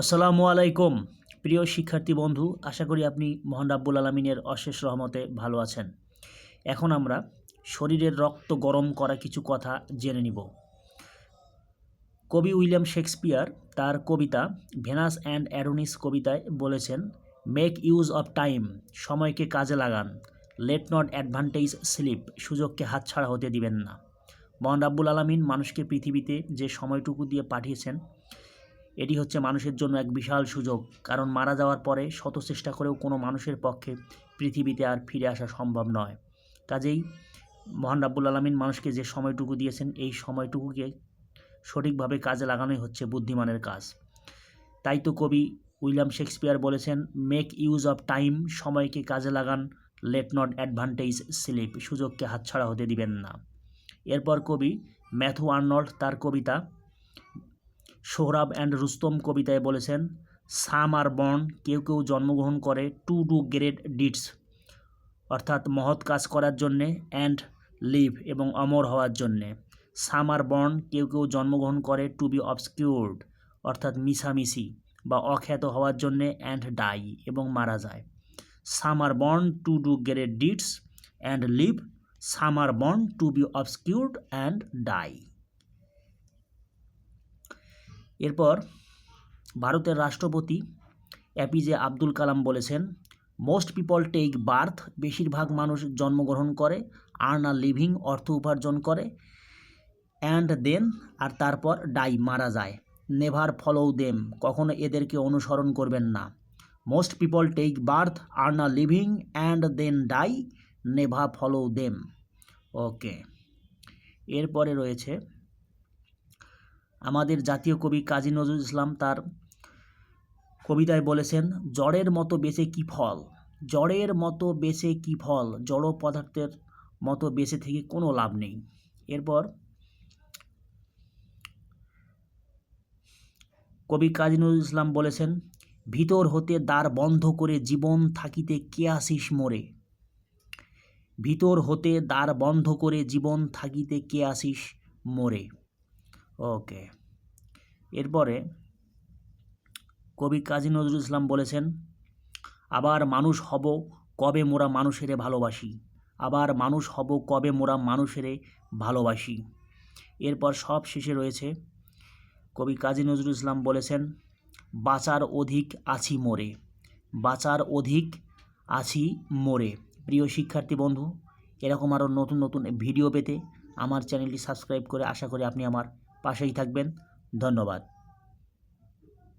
আসসালামু আলাইকুম। প্রিয় শিক্ষার্থী বন্ধু, আশা করি আপনি মহান রাব্বুল আলমিনের অশেষ রহমতে ভালো আছেন। এখন আমরা শরীরের রক্ত গরম করা কিছু কথা জেনে নিব। কবি উইলিয়াম শেক্সপিয়ার তার কবিতা ভেনাস অ্যান্ড অ্যারোনিস কবিতায় বলেছেন মেক ইউজ অফ টাইম সময়কে কাজে লাগান। লেট নট অ্যাডভান্টেজ স্লিপ সুযোগকে হাতছাড়া হতে দিবেন না। মহান রাব্বুল আলমিন মানুষকে পৃথিবীতে যে সময়টুকু দিয়ে পাঠিয়েছেন এটি হচ্ছে মানুষের জন্য এক বিশাল সুযোগ, কারণ মারা যাওয়ার পরে শত চেষ্টা করেও কোনো মানুষের পক্ষে পৃথিবীতে আর ফিরে আসা সম্ভব নয়। কাজেই মহান রাব্বুল আলমিন মানুষকে যে সময়টুকু দিয়েছেন, এই সময়টুকুকে সঠিকভাবে কাজে লাগানোই হচ্ছে বুদ্ধিমানের কাজ। তাই তো কবি উইলিয়াম শেক্সপিয়ার বলেছেন মেক ইউজ অফ টাইম সময়কে কাজে লাগান লেট নট অ্যাডভান্টেজ স্লিপ সুযোগকে হাতছাড়া হতে দিবেন না। এরপর কবি ম্যাথু আর্নল্ড তার কবিতা সোহরাব অ্যান্ড রুস্তম কবিতায় বলেছেন, সাম আর বর্ন কেউ কেউ জন্মগ্রহণ করে টু ডু গ্রেট ডিডস, অর্থাৎ মহৎ কাজ করার জন্যে অ্যান্ড লিভ এবং অমর হওয়ার জন্যে। সাম আর বর্ন কেউ কেউ জন্মগ্রহণ করে টু বি অবসকিউর্ড, অর্থাৎ মিশামিশি বা অখ্যাত হওয়ার জন্যে অ্যান্ড ডাই এবং মারা যায়। Some are born to do great deeds and live, some are born to be obscured and die. এরপর ভারতের রাষ্ট্রপতি এপিজে আব্দুল কালাম বলেছেন মোস্ট পিপল টেক বার্থ বেশিরভাগ মানুষ জন্মগ্রহণ করে আর্ন আ লিভিং অর্থ উপার্জন করে অ্যান্ড দেন আর তারপর ডাই মারা যায়। নেভার ফলো দেম কখনো এদেরকে অনুসরণ করবেন না। Most people take birth earn a living and then die never follow them okay এরপরে রয়েছে আমাদের জাতীয় কবি কাজী নজরুল ইসলাম তার কবিতায় বলেছেন, জড়ের মতো বেঁচে কি ফল? জড়ের মতো বেঁচে কি ফল? জড় পদার্থের মতো বেঁচে থেকে কোনো লাভ নেই। এরপর কবি কাজী নজরুল ইসলাম বলেছেন, ভিতর হতে দ্বার বন্ধ করে জীবন থাকিতে কে আসিস মোরে? ভিতর হতে দ্বার বন্ধ করে জীবন থাকিতে কে আসিস মোরে? ওকে। এরপরে কবি কাজী নজরুল ইসলাম বলেছেন, আবার মানুষ হব কবে মোরা মানুষেরে ভালোবাসি। আবার মানুষ হব কবে মোরা মানুষেরে ভালোবাসি। এরপর সব শেষে রয়েছে, কবি কাজী নজরুল ইসলাম বলেছেন, বাঁচার অধিক আছি মোরে। বাঁচার অধিক আছি মোরে। প্রিয় শিক্ষার্থী বন্ধু, এরকম আরও নতুন নতুন ভিডিও পেতে আমার চ্যানেলটি সাবস্ক্রাইব করে আশা করি আপনি আমার পাশেই থাকবেন। ধন্যবাদ।